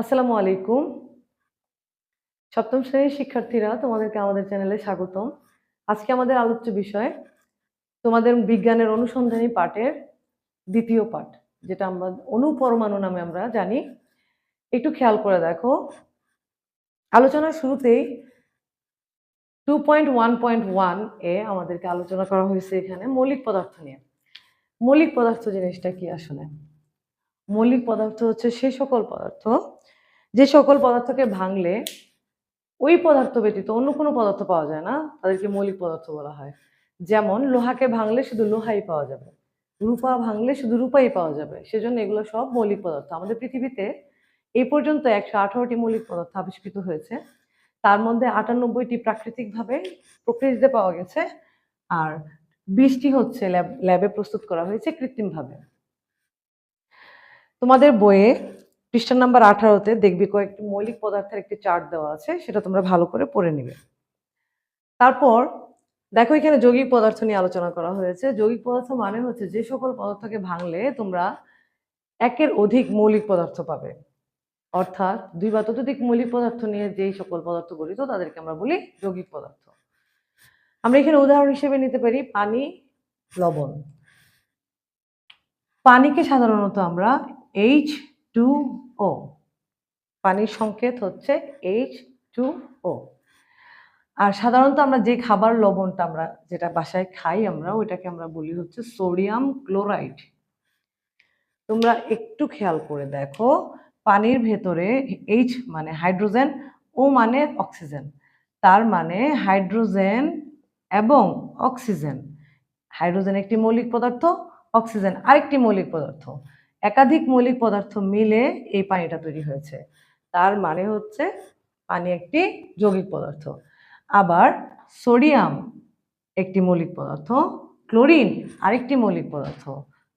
আসসালামু আলাইকুম। সপ্তম শ্রেণির শিক্ষার্থীরা, তোমাদেরকে আমাদের চ্যানেলে স্বাগতম। আজকে আমাদের আলোচ্য বিষয়, তোমাদের বিজ্ঞানের অনুসন্ধানী পাঠের দ্বিতীয় পাঠ, যেটা আমরা অনুপরমাণু নামে আমরা জানি। একটু খেয়াল করে দেখো। আলোচনার শুরুতেই two point one point one এ আমাদেরকে আলোচনা করা হয়েছে এখানে মৌলিক পদার্থ নিয়ে। মৌলিক পদার্থ জিনিসটা কি আসলে? মৌলিক পদার্থ হচ্ছে সে সকল পদার্থ যে সকল পদার্থকে ভাঙলে ওই পদার্থ ব্যতীত অন্য কোনো পদার্থ পাওয়া যায় না, তাদেরকে মৌলিক পদার্থ বলা হয়। যেমন লোহাকে ভাঙলে শুধু লোহাই পাওয়া যাবে, রূপা ভাঙলে শুধু রূপাই পাওয়া যাবে, সেজন্য এগুলো সব মৌলিক পদার্থ। আমাদের পৃথিবীতে এই পর্যন্ত একশো আঠারোটি মৌলিক পদার্থ আবিষ্কৃত হয়েছে। তার মধ্যে আটানব্বইটি প্রাকৃতিকভাবে প্রকৃতিতে পাওয়া গেছে, আর বিশটি হচ্ছে ল্যাব, ল্যাবে প্রস্তুত করা হয়েছে কৃত্রিমভাবে। তোমাদের বইয়ে পৃষ্ঠা নাম্বার আঠারোতে দেখবি কয়েকটি মৌলিক পদার্থের একটি চার্ট দেওয়া আছে, সেটা তোমরা ভালো করে পড়ে নিবে। তারপর দেখো এখানে যৌগিক পদার্থ নিয়ে আলোচনা করা হয়েছে। যৌগিক পদার্থ মানে হচ্ছে যে সকল পদার্থকে ভাঙলে তোমরা একের অধিক মৌলিক পদার্থ পাবে। অর্থাৎ দুই বা ততোধিক মৌলিক পদার্থ নিয়ে যেই সকল পদার্থ গঠিত, তাদেরকে আমরা বলি যৌগিক পদার্থ। আমরা এখানে উদাহরণ হিসেবে নিতে পারি পানি, লবণ। পানিকে সাধারণত আমরা এইচ টু ও। পানির সংকেত হচ্ছে এইচ টু ও আর সাধারণত আমরা যে খাবার লবণটা আমরা যেটা বাসায় খাই আমরা, ওইটাকে আমরা বলি হচ্ছে সোডিয়াম ক্লোরাইড। তোমরা একটু খেয়াল করে দেখো, পানির ভেতরে এইচ মানে হাইড্রোজেন ও মানে অক্সিজেন। তার মানে হাইড্রোজেন এবং অক্সিজেন। হাইড্রোজেন একটি মৌলিক পদার্থ, অক্সিজেন আরেকটি মৌলিক পদার্থ। একাধিক মৌলিক পদার্থ মিলে এই পানিটা তৈরি হয়েছে। তার মানে হচ্ছে পানি একটি যৌগিক পদার্থ। আবার সোডিয়াম একটি মৌলিক পদার্থ, ক্লোরিন আরেকটি মৌলিক পদার্থ।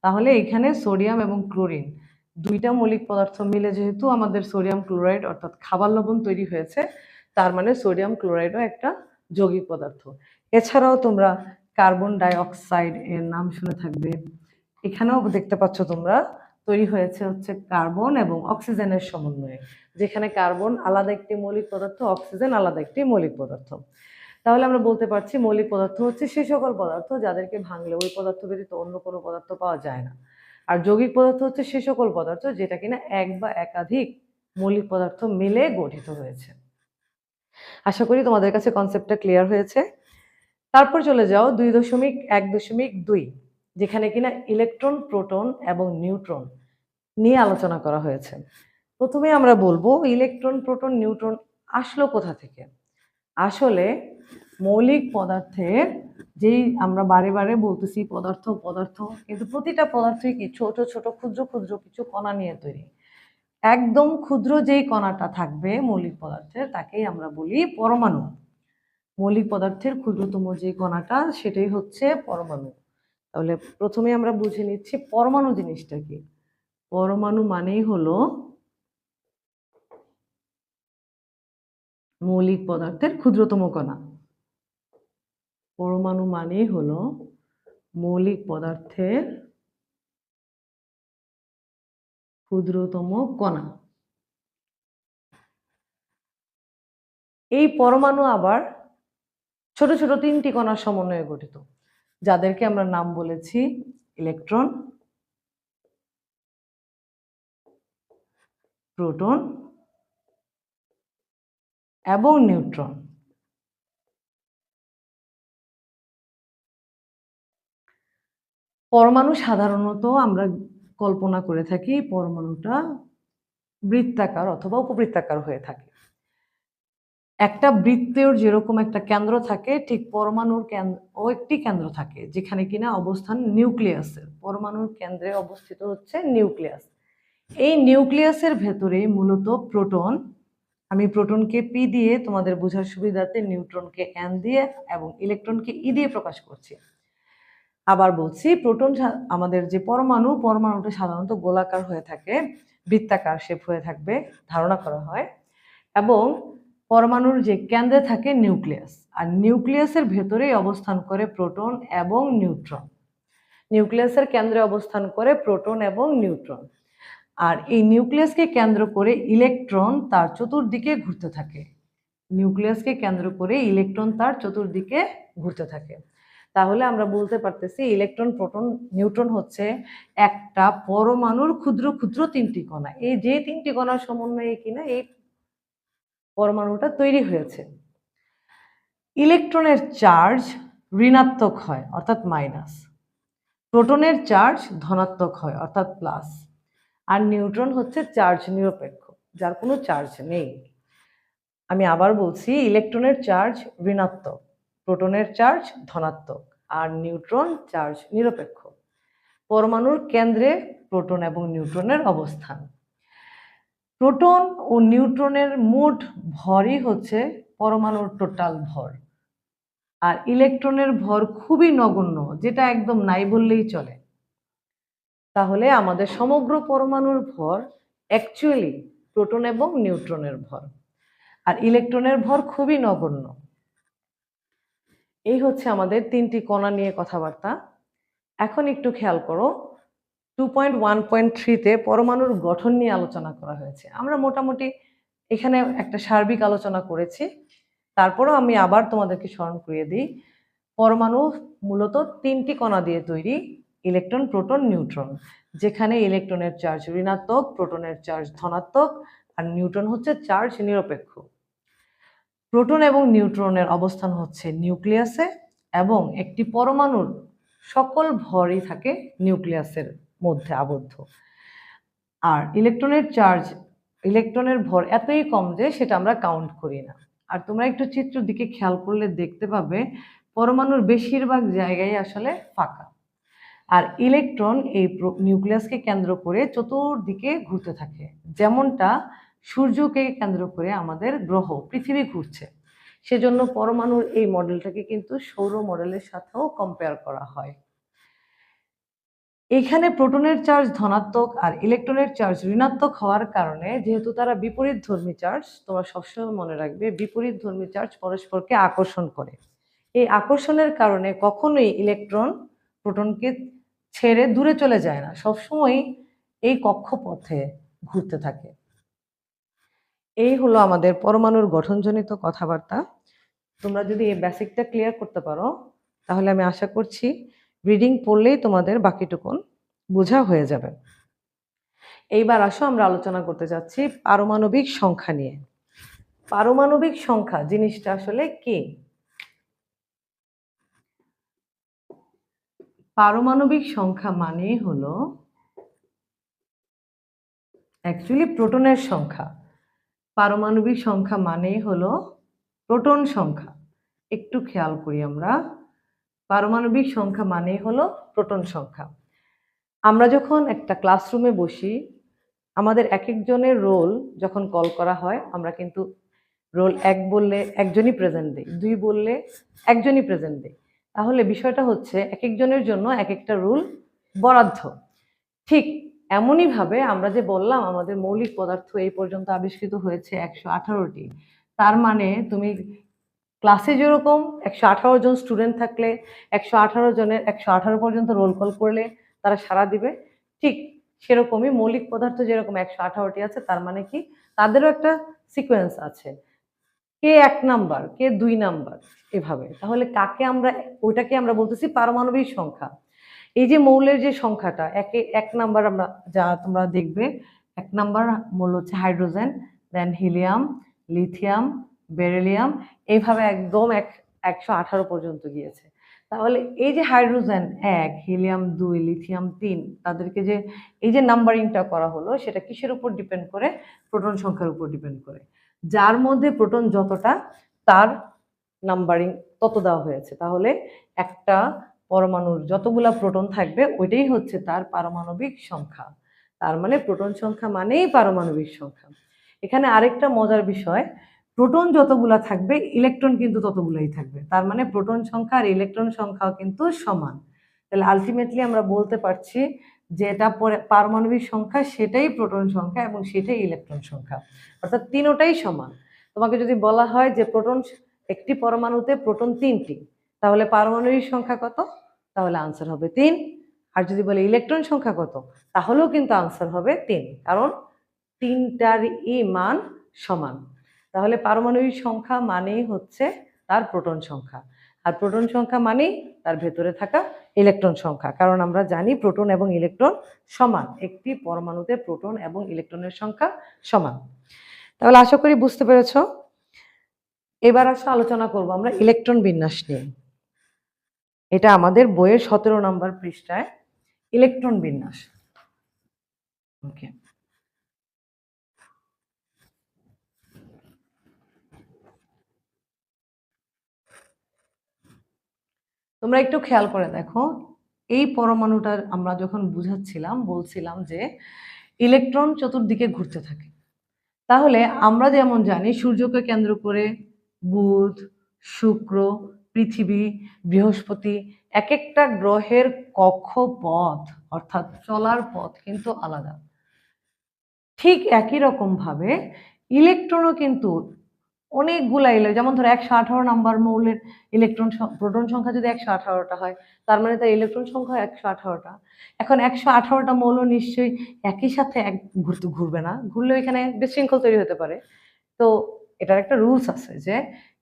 তাহলে এখানে সোডিয়াম এবং ক্লোরিন দুইটা মৌলিক পদার্থ মিলে যেহেতু আমাদের সোডিয়াম ক্লোরাইড অর্থাৎ খাবার লবণ তৈরি হয়েছে, তার মানে সোডিয়াম ক্লোরাইডও একটা যৌগিক পদার্থ। এছাড়াও তোমরা কার্বন ডাই অক্সাইড এর নাম শুনে থাকবে। এখানেও দেখতে পাচ্ছ তোমরা তৈরি হয়েছে হচ্ছে কার্বন এবং অক্সিজেনের সমন্বয়ে, যেখানে কার্বন আলাদা একটি মৌলিক পদার্থ, অক্সিজেন আলাদা একটি মৌলিক পদার্থ। তাহলে আমরা বলতে পারছি মৌলিক পদার্থ হচ্ছে সে সকল পদার্থ যাদেরকে ভাঙলে ওই পদার্থ ব্যতীত অন্য কোনো পদার্থ পাওয়া যায় না। আর যৌগিক পদার্থ হচ্ছে সে সকল পদার্থ যেটা কিনা এক বা একাধিক মৌলিক পদার্থ মিলে গঠিত হয়েছে। আশা করি তোমাদের কাছে কনসেপ্টটা ক্লিয়ার হয়েছে। তারপর চলে যাও দুই দশমিক এক দশমিক দুই। যেখানে কিনা ইলেকট্রন, প্রোটন এবং নিউট্রন নিয়ে আলোচনা করা হয়েছে। প্রথমে আমরা বলব ইলেকট্রন, প্রোটন, নিউট্রন আসলো কোথা থেকে? আসলে মৌলিক পদার্থের যেই আমরা বারে বারে বলতেছি পদার্থ পদার্থ, কিন্তু প্রতিটা পদার্থই কি ছোট ছোট, ক্ষুদ্র ক্ষুদ্র কিছু কণা নিয়ে তৈরি। একদম ক্ষুদ্র যেই কণাটা থাকবে মৌলিক পদার্থের তাকেই আমরা বলি পরমাণু। মৌলিক পদার্থের ক্ষুদ্রতম যে কণাটা, সেটাই হচ্ছে পরমাণু। তাহলে প্রথমে আমরা বুঝে নিচ্ছি পরমাণু জিনিসটা কি? পরমাণু মানেই হলো মৌলিক পদার্থের ক্ষুদ্রতম কণা। পরমাণু মানেই হলো মৌলিক পদার্থের ক্ষুদ্রতম কণা। এই পরমাণু আবার ছোট ছোট তিনটি কণার সমন্বয়ে গঠিত। যাদেরকে আমরা নাম বলেছি ইলেকট্রন প্রোটন এবং নিউট্রন পরমাণু সাধারণত আমরা কল্পনা করে থাকি, পরমাণুটা বৃত্তাকার অথবা উপবৃত্তাকার হয়ে থাকে। একটা বৃত্তের যেরকম একটা কেন্দ্র থাকে, ঠিক পরমাণুর কেন্দ্র, ও একটি কেন্দ্র থাকে, যেখানে কিনা অবস্থান নিউক্লিয়াসের। পরমাণুর কেন্দ্রে অবস্থিত হচ্ছে নিউক্লিয়াস। এই নিউক্লিয়াসের ভেতরে মূলত প্রোটন, আমি প্রোটনকে পি দিয়ে তোমাদের বোঝার সুবিধার্থে নিউট্রনকে এন দিয়ে এবং ইলেকট্রনকে ই দিয়ে প্রকাশ করছি। আবার বলছি, প্রোটন আমাদের যে পরমাণু, পরমাণুটা সাধারণত গোলাকার হয়ে থাকে, বৃত্তাকার শেপ হয়ে থাকবে, ধারণা করা হয়। এবং পরমাণুর যে কেন্দ্রে থাকে নিউক্লিয়াস, আর নিউক্লিয়াসের ভেতরেই অবস্থান করে প্রোটন এবং নিউট্রন। নিউক্লিয়াসের কেন্দ্রে অবস্থান করে প্রোটন এবং নিউট্রন। আর এই নিউক্লিয়াসকে কেন্দ্র করে ইলেকট্রন তার চতুর্দিকে ঘুরতে থাকে। নিউক্লিয়াসকে কেন্দ্র করে ইলেকট্রন তার চতুর্দিকে ঘুরতে থাকে। তাহলে আমরা বলতে পারতেছি, ইলেকট্রন, প্রোটন, নিউট্রন হচ্ছে একটা পরমাণুর ক্ষুদ্র ক্ষুদ্র তিনটি কণা। এই যে তিনটি কণার সমন্বয়ে কিনা, এই পরমাণুটা তৈরি হয়েছে। ইলেকট্রনের চার্জ ঋণাত্মক হয়, অর্থাৎ মাইনাস। প্রোটনের চার্জ ধনাত্মক হয়, অর্থাৎ প্লাস। আর নিউট্রন হচ্ছে চার্জ নিরপেক্ষ, যার কোনো চার্জ নেই। আমি আবার বলছি, ইলেকট্রনের চার্জ ঋণাত্মক, প্রোটনের চার্জ ধনাত্মক, আর নিউট্রন চার্জ নিরপেক্ষ। পরমাণুর কেন্দ্রে প্রোটন এবং নিউট্রনের অবস্থান। প্রোটন ও নিউট্রনের মোট ভরই হচ্ছে পরমাণুর টোটাল ভর। আর ইলেকট্রনের ভর খুবই নগণ্য, যেটা একদম নাই বললেই চলে। তাহলে আমাদের সমগ্র পরমাণুর ভর অ্যাকচুয়ালি প্রোটন এবং নিউট্রনের ভর। আর ইলেকট্রনের ভর খুবই নগণ্য। এই হচ্ছে আমাদের তিনটি কণা নিয়ে কথাবার্তা। এখন একটু খেয়াল করো টু পয়েন্ট ওয়ান পয়েন্ট থ্রিতে পরমাণুর গঠন নিয়ে আলোচনা করা হয়েছে। আমরা মোটামুটি এখানে একটা সার্বিক আলোচনা করেছি। তারপরেও আমি আবার তোমাদেরকে স্মরণ করিয়ে দিই, পরমাণু মূলত তিনটি কণা দিয়ে তৈরি ইলেকট্রন, প্রোটন, নিউট্রন, যেখানে ইলেকট্রনের চার্জ ঋণাত্মক, প্রোটনের চার্জ ধনাত্মক, আর নিউট্রন হচ্ছে চার্জ নিরপেক্ষ। প্রোটন এবং নিউট্রনের অবস্থান হচ্ছে নিউক্লিয়াসে এবং একটি পরমাণুর সকল ভরই থাকে নিউক্লিয়াসের মধ্যে আবদ্ধ। আর ইলেকট্রনের চার্জ ইলেকট্রনের ভর এতই কম যে সেটা আমরা কাউন্ট করি না। আর তোমরা একটু চিত্র দিকে খেয়াল করলে দেখতে পাবে, পরমাণুর বেশিরভাগ জায়গায় আসলে ফাঁকা। আর ইলেকট্রন এই নিউক্লিয়াসকে কেন্দ্র করে চতুর্দিকে ঘুরতে থাকে। যেমনটা সূর্যকে কেন্দ্র করে আমাদের গ্রহ, পৃথিবী ঘুরছে। সেজন্য পরমাণুর এই মডেলটাকে কিন্তু সৌর মডেলের সাথেও কম্পেয়ার করা হয়। এখানে প্রোটনের চার্জ ধনাত্মক আর ইলেকট্রনের চার্জ ঋণাত্মক হওয়ার কারণে যেহেতু তারা বিপরীত ধর্মী চার্জ, তোমরা সবসময় মনে রাখবে বিপরীত ধর্মী চার্জ পরস্পরকে আকর্ষণ করে। এই আকর্ষণের কারণে কখনোই ইলেকট্রন প্রোটনকে ছেড়ে দূরে চলে যায় না সবসময় এই কক্ষপথে ঘুরতে থাকে। এই হলো আমাদের পরমাণুর গঠনজনিত কথাবার্তা। তোমরা যদি এই বেসিকটা ক্লিয়ার করতে পারো, তাহলে আমি আশা করছি রিডিং পড়লেই তোমাদের বাকিটুকুন বোঝা হয়ে যাবে। এইবার আসো, আমরা আলোচনা করতে যাচ্ছি পারমাণবিক সংখ্যা নিয়ে। পারমাণবিক সংখ্যা জিনিসটা আসলে কি? পারমাণবিক সংখ্যা মানেই হলো অ্যাকচুয়ালি প্রোটনের সংখ্যা। পারমাণবিক সংখ্যা মানেই হলো প্রোটন সংখ্যা। একটু খেয়াল করি আমরা। পারমাণবিক সংখ্যা মানেই হলো প্রোটন সংখ্যা। আমরা যখন একটা ক্লাসরুমে বসি, আমাদের এক একজনের রোল যখন কল করা হয়, আমরা কিন্তু রোল এক বললে একজনই প্রেজেন্ট দিই, দুই বললে একজনই প্রেজেন্ট দিই। তাহলে বিষয়টা হচ্ছে এক একজনের জন্য এক একটা রুল বরাদ্দ। ঠিক এমনইভাবে আমরা যে বললাম, আমাদের মৌলিক পদার্থ এই পর্যন্ত আবিষ্কৃত হয়েছে একশো আঠারোটি। তার মানে তুমি ক্লাসে যেরকম একশো আঠারো জন স্টুডেন্ট থাকলে, একশো আঠারো জনের, একশো আঠারো পর্যন্ত রোল কল করলে তারা সাড়া দিবে। ঠিক সেরকমই মৌলিক পদার্থ যেরকম একশো আঠারোটি আছে, তার মানে কি? তাদেরও একটা সিকোয়েন্স আছে। কে এক নাম্বার কে দুই নাম্বার এভাবে। তাহলে কাকে আমরা, ওইটাকে আমরা বলতেছি পারমাণবিক সংখ্যা। এই যে মৌলের যে সংখ্যাটা, একে এক নাম্বার আমরা, যা তোমরা দেখবে, এক নাম্বার মৌল হচ্ছে hydrogen then helium lithium beryllium এইভাবে একদম এক, একশো আঠারো পর্যন্ত গিয়েছে। তাহলে এই যে হাইড্রোজেন এক, হিলিয়াম দুই, লিথিয়াম তিন, তাদেরকে যে, এই যে নাম্বারিংটা করা হলো, সেটা কিসের উপর ডিপেন্ড করে? প্রোটন সংখ্যার উপর ডিপেন্ড করে। যার মধ্যে প্রোটন যতটা, তার নাম্বারিং তত দেওয়া হয়েছে। তাহলে একটা পরমাণুর যতগুলা প্রোটন থাকবে, ওইটাই হচ্ছে তার পারমাণবিক সংখ্যা। তার মানে প্রোটন সংখ্যা মানেই পারমাণবিক সংখ্যা। এখানে আরেকটা মজার বিষয় প্রোটন যতগুলা থাকবে ইলেকট্রন কিন্তু ততগুলাই থাকবে। তার মানে প্রোটন সংখ্যা আর ইলেকট্রন সংখ্যাও কিন্তু সমান। তাহলে আলটিমেটলি আমরা বলতে পারছি যে এটা পারমাণবিক সংখ্যা, সেটাই প্রোটন সংখ্যা এবং সেটাই ইলেকট্রন সংখ্যা। অর্থাৎ তিনোটাই সমান। তোমাকে যদি বলা হয় যে প্রোটন একটি পরমাণুতে প্রোটন তিনটি, তাহলে পারমাণবিক সংখ্যা কত? তাহলে আনসার হবে তিন। আর যদি বলে ইলেকট্রন সংখ্যা কত? তাহলেও কিন্তু আনসার হবে তিন। কারণ তিনটার ই মান সমান। তাহলে পারমাণবিক সংখ্যা মানেই হচ্ছে তার প্রোটন সংখ্যা। আর প্রোটন সংখ্যা মানেই তার ভেতরে থাকা ইলেকট্রন সংখ্যা। কারণ আমরা জানি প্রোটন এবং ইলেকট্রন সমান। একটি পরমাণুতে প্রোটন এবং ইলেকট্রনের সংখ্যা সমান। তাহলে আশা করি বুঝতে পেরেছ? এবার আসলে আলোচনা করব আমরা ইলেকট্রন বিন্যাস নিয়ে। এটা আমাদের বইয়ের সতেরো নম্বর পৃষ্ঠায় ইলেকট্রন বিন্যাস। ওকে। তোমরা একটু খেয়াল করে দেখো। এই পরমাণুটার আমরা যখন বুঝাচ্ছিলাম, বলছিলাম যে ইলেকট্রন চতুর্দিকে ঘুরতে থাকে। তাহলে আমরা যেমন জানি সূর্যকে কেন্দ্র করে বুধ, শুক্র, পৃথিবী, বৃহস্পতি এক একটা গ্রহের কক্ষপথ, অর্থাৎ চলার পথ কিন্তু আলাদা। ঠিক একই রকম ভাবে ইলেকট্রনও কিন্তু অনেকগুলা ইলে যেমন ধরো একশো আঠারো নাম্বার মৌলের ইলেকট্রন প্রোটন সংখ্যা যদি একশো আঠারোটা হয়, তার মানে তার ইলেকট্রন সংখ্যা একশো আঠারোটা। এখন একশো আঠারোটা মৌল নিশ্চয়ই একই সাথে এক ঘুরতে ঘুরবে না, ঘুরলেও এখানে বিশৃঙ্খল তৈরি হতে পারে। তো এটার একটা রুলস আছে যে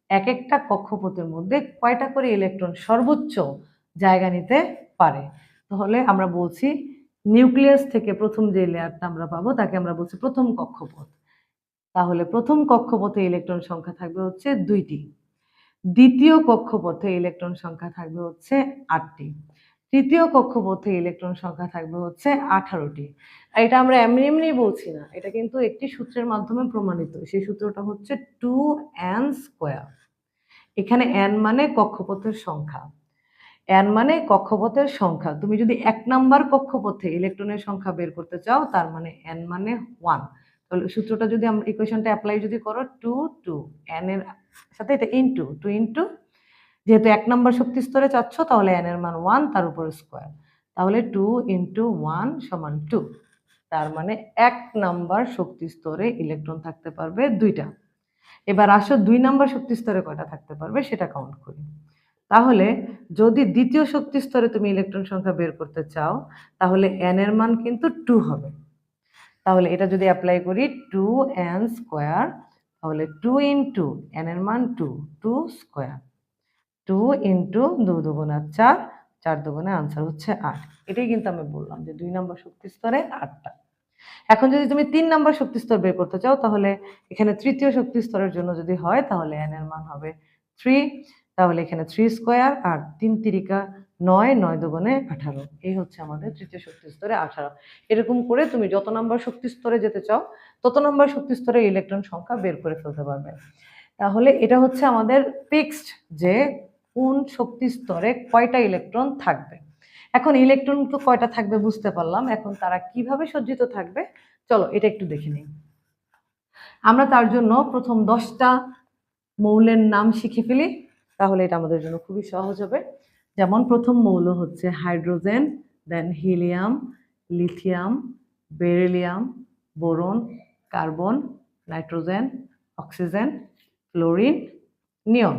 এক একটা কক্ষপথের মধ্যে কয়টা করে ইলেকট্রন সর্বোচ্চ জায়গা নিতে পারে। তাহলে আমরা বলছি নিউক্লিয়াস থেকে প্রথম যে লেয়ারটা আমরা পাবো, তাকে আমরা বলছি প্রথম কক্ষপথ। তাহলে প্রথম কক্ষপথে ইলেকট্রন সংখ্যা থাকবে হচ্ছে দুইটি। দ্বিতীয় কক্ষপথে ইলেকট্রন সংখ্যা থাকবে হচ্ছে আটটি। তৃতীয় কক্ষপথে ইলেকট্রন সংখ্যা থাকবে হচ্ছে আঠারোটি। এটা আমরা এমনি এমনি বলছি না, এটা কিন্তু একটি সূত্রের মাধ্যমে প্রমাণিত। সেই সূত্রটা হচ্ছে টু এন স্কোয়ার। এখানে এন মানে কক্ষপথের সংখ্যা। এন মানে কক্ষপথের সংখ্যা। তুমি যদি এক নাম্বার কক্ষপথে ইলেকট্রনের সংখ্যা বের করতে চাও, তার মানে এন মানে ওয়ান। তাহলে সূত্রটা যদি আমরা ইকুয়েশনটা অ্যাপ্লাই যদি করো টু টু এন এর সাথে এটা ইনটু টু ইনটু যেহেতু এক নম্বর শক্তি স্তরে চাচ্ছ, তাহলে এন এর মান ওয়ান তার উপর স্কোয়ার তাহলে টু ইন্টু ওয়ান সমান টু তার মানে এক নাম্বার শক্তি স্তরে ইলেকট্রন থাকতে পারবে দুইটা। এবার আসো দুই নাম্বার শক্তি স্তরে কয়টা থাকতে পারবে, সেটা কাউন্ট করি। তাহলে যদি দ্বিতীয় শক্তি স্তরে তুমি ইলেকট্রন সংখ্যা বের করতে চাও, তাহলে এন এর মান কিন্তু টু হবে। তাহলে এটা যদি অ্যাপ্লাই করি টু এন স্কোয়ার তাহলে টু ইন্টু এন এর মান two two square two into দু দুগুণা চার চার দুগুণে আনসার হচ্ছে আট। এটাই কিন্তু আমি বললাম যে দুই নম্বর শক্তি স্তরে আটটা। এখন যদি তুমি তিন নম্বর শক্তি স্তর বের করতে চাও, তাহলে এখানে তৃতীয় শক্তি স্তরের জন্য যদি হয়, তাহলে এন এর মান হবে থ্রি তাহলে এখানে থ্রি স্কোয়ার আর তিন তিরিকা নয় নয় দুগুণে আঠারো। এই হচ্ছে আমাদের তৃতীয় শক্তি স্তরে আঠারো। এরকম করে তুমি যত নম্বর শক্তি স্তরে যেতে চাও, তত নম্বর শক্তি স্তরে ইলেকট্রন সংখ্যা বের করে ফেলতে পারবে। তাহলে এটা হচ্ছে আমাদের ফিক্সড যে কোন শক্তি স্তরে কয়টা ইলেকট্রন থাকবে। এখন ইলেকট্রন তো কয়টা থাকবে বুঝতে পারলাম। এখন তারা কীভাবে সজ্জিত থাকবে? চলো এটা একটু দেখে নিই। আমরা তার জন্য প্রথম দশটা মৌলের নাম শিখে ফেলি। তাহলে এটা আমাদের জন্য খুবই সহজ হবে। যেমন প্রথম মৌল হচ্ছে hydrogen then helium lithium beryllium boron carbon nitrogen oxygen chlorine neon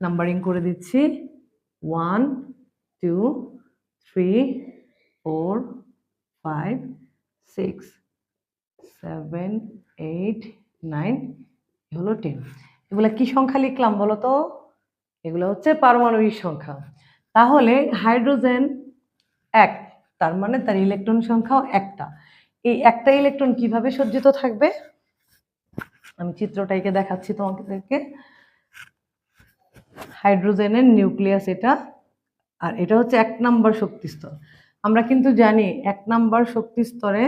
numbering করে দিচ্ছি। One two three four five six seven eight nine হলো টেন এগুলো কি সংখ্যা লিখলাম বলো তো? এগুলো হচ্ছে পারমাণবিক সংখ্যা। তাহলে হাইড্রোজেন এক, তার মানে তার ইলেকট্রন সংখ্যাও একটা। এই একটা ইলেকট্রন কীভাবে সজ্জিত থাকবে? আমি চিত্রটাইকে দেখাচ্ছি তোমাদেরকে। হাইড্রোজেনের নিউক্লিয়াস এটা, আর এটা হচ্ছে এক নাম্বার শক্তি স্তর। আমরা কিন্তু জানি এক নাম্বার শক্তি স্তরে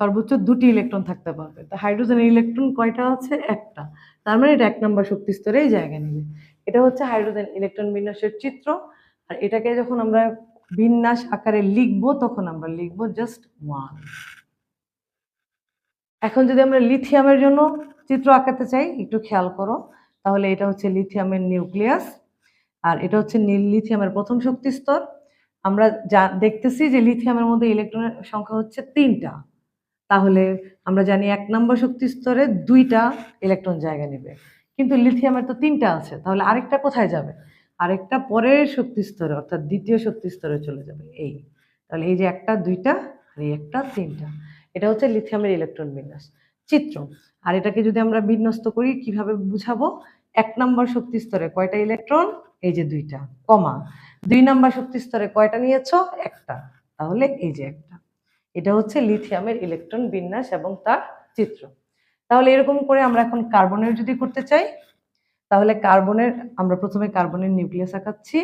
সর্বোচ্চ দুটি ইলেকট্রন থাকতে পারবে। তো হাইড্রোজেনের ইলেকট্রন কয়টা আছে? একটা। তার মানে এটা এক নাম্বার শক্তি স্তরেই জায়গা নেবে। এটা হচ্ছে হাইড্রোজেন ইলেকট্রন বিন্যাসের চিত্র। আর এটাকে যখন আমরা বিন্যাস আকারে লিখব, তখন আমরা লিখব জাস্ট ওয়ান এখন যদি আমরা লিথিয়ামের জন্য চিত্র আঁকাতে চাই, একটু খেয়াল করো। তাহলে এটা হচ্ছে লিথিয়ামের নিউক্লিয়াস আর এটা হচ্ছে লিথিয়ামের প্রথম শক্তি স্তর। আমরা যা দেখতেছি যে লিথিয়ামের মধ্যে ইলেকট্রনের সংখ্যা হচ্ছে তিনটা। তাহলে আমরা জানি এক নম্বর শক্তি স্তরে দুইটা ইলেকট্রন জায়গা নেবে। কিন্তু লিথিয়ামের তো তিনটা আছে, তাহলে আরেকটা কোথায় যাবে? আরেকটা পরের শক্তি স্তরে অর্থাৎ দ্বিতীয় শক্তি স্তরে চলে যাবে, এই। তাহলে এই যে একটা, দুইটা, আর এই একটা, তিনটা। এটা হচ্ছে লিথিয়ামের ইলেকট্রন বিন্যাস। চিত্র। আর এটাকে যদি আমরা বিন্যস্ত করি, কীভাবে বুঝাবো? এক নম্বর শক্তি স্তরে কয়টা ইলেকট্রন এই যে দুইটা, কমা। দুই নম্বর শক্তি স্তরে কয়টা নিয়েছো? একটা। তাহলে এই যে একটা। এটা হচ্ছে লিথিয়ামের ইলেকট্রন বিন্যাস এবং তার চিত্র। তাহলে এরকম করে আমরা এখন কার্বনের যদি করতে চাই, তাহলে কার্বনের, আমরা প্রথমে কার্বনের নিউক্লিয়াস আঁকাচ্ছি,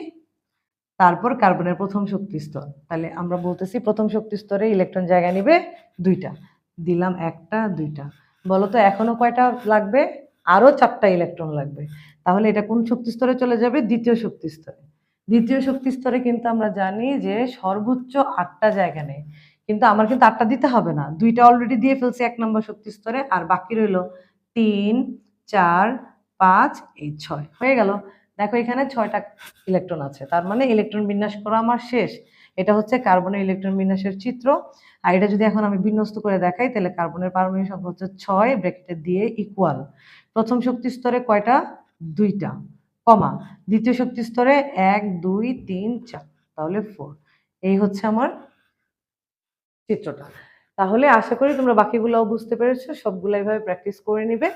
তারপর কার্বনের প্রথম শক্তি স্তর। তাহলে আমরা বলতেছি প্রথম শক্তি স্তরে ইলেকট্রন জায়গা নেবে দুইটা। দিলাম একটা, দুইটা। বলো তো এখনও কয়টা লাগবে? আরও চারটা ইলেকট্রন লাগবে। তাহলে এটা কোন শক্তি স্তরে চলে যাবে? দ্বিতীয় শক্তি স্তরে। দ্বিতীয় শক্তি স্তরে কিন্তু আমরা জানি যে সর্বোচ্চ আটটা জায়গা নেই। কিন্তু আমার কিন্তু আটটা দিতে হবে না। দুইটা অলরেডি দিয়ে ফেলছি এক নম্বর শক্তি স্তরে, আর বাকি রইল তিন, চার, পাঁচ, এই ছয়। হয়ে গেল। দেখো এখানে ছয়টা ইলেকট্রন আছে। তার মানে ইলেকট্রন বিন্যাস করা আমার শেষ। এটা হচ্ছে কার্বনের ইলেকট্রন বিন্যাসের চিত্র। আর এটা যদি এখন আমি বিন্যস্ত করে দেখাই, তাহলে কার্বনের পারমাণবিক সংখ্যা হচ্ছে ছয় ব্র্যাকেটে দিয়ে ইকুয়াল প্রথম শক্তি স্তরে কয়টা? দুইটা, কমা। দ্বিতীয় শক্তি স্তরে এক, দুই, তিন, চার, তাহলে ফোর এই হচ্ছে আমার চিত্রটা। তাহলে আশা করি তোমরা বাকিগুলোও বুঝতে পেরেছ, সবগুলো এইভাবে প্র্যাকটিস করে নিবে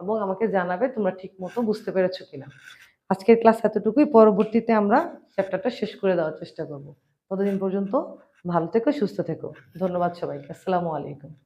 এবং আমাকে জানাবে তোমরা ঠিক মতো বুঝতে পেরেছ কিনা। আজকের ক্লাস এতটুকুই, পরবর্তীতে আমরা চ্যাপ্টারটা শেষ করে দেওয়ার চেষ্টা করব। ততদিন পর্যন্ত ভালো থেকো, সুস্থ থেকো। ধন্যবাদ সবাইকে। আসসালামু আলাইকুম।